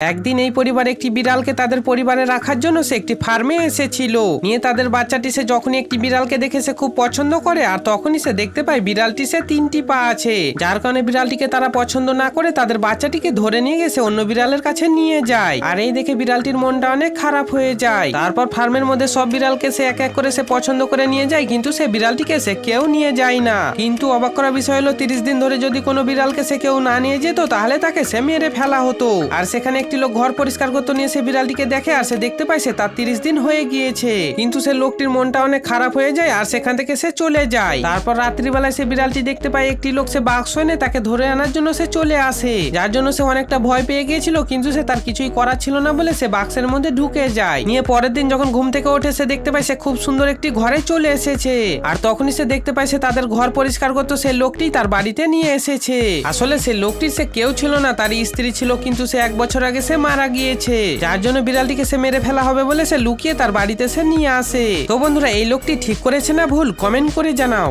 একদিন এই পরিবার একটি বিড়ালকে তাদের পরিবারে রাখার জন্য সে একটি ফার্মে এসেছিল। নিয়ে তাদের বাচ্চাটি সে যখনই একটি বিড়ালকে দেখে সে খুব পছন্দ করে, আর তখনই সে দেখতে পায় বিড়ালটি সে তিনটি পা আছে। যার কারণে বিড়ালটিকে তারা পছন্দ না করে তাদের বাচ্চাটিকে ধরে নিয়ে গেছে অন্য বিড়ালের কাছে নিয়ে যায়। আর এই দেখে বিড়ালটির মনটা অনেক খারাপ হয়ে যায়। তারপর ফার্মের মধ্যে সব বিড়ালকে সে এক এক করে সে পছন্দ করে নিয়ে যায়, কিন্তু সে বিড়ালটিকে সে কেউ নিয়ে যায় না। কিন্তু অবাক করা বিষয় হলো, তিরিশ দিন ধরে যদি কোনো বিড়ালকে সে কেউ না নিয়ে যেত, তাহলে তাকে সে মেরে ফেলা হতো। আর সেখানে একটি লোক ঘর পরিষ্কার করতে নিয়ে সে বিড়ালটিকে দেখে আর সে দেখতে পায় সে তার তিরিশ দিন হয়ে গিয়েছে। কিন্তু সে লোকটির মনটা অনেক খারাপ হয়ে যায় আর সেখান থেকে সে চলে যায়। তারপর রাত্রিবেলায় সে বিড়ালটি দেখতে পায় একটি লোক সে বাক্স এনে তাকে ধরে আনার জন্য সে চলে আসে। যার জন্য সে অনেকটা ভয় পেয়ে গিয়েছিল, কিন্তু সে তার কিছুই করার ছিল না বলে সে বাক্সের মধ্যে ঢুকে যায়। নিয়ে পরের দিন যখন ঘুম থেকে ওঠে, সে দেখতে পায় সে খুব সুন্দর একটি ঘরে চলে এসেছে। আর তখনই সে দেখতে পায় সে তাদের ঘর পরিষ্কার করতো সে লোকটি তার বাড়িতে নিয়ে এসেছে। আসলে সে লোকটি সে কেউ ছিল না তার স্ত্রী ছিল, কিন্তু সে এক বছর আগে সে মারা গিয়েছে। যার জন্য বিড়ালটিকে সে মেরে ফেলা হবে বলে সে লুকিয়ে তার বাড়িতে সে নিয়ে আসে। তো বন্ধুরা, এই লোকটি ঠিক করেছে না ভুল? কমেন্ট করে জানাও।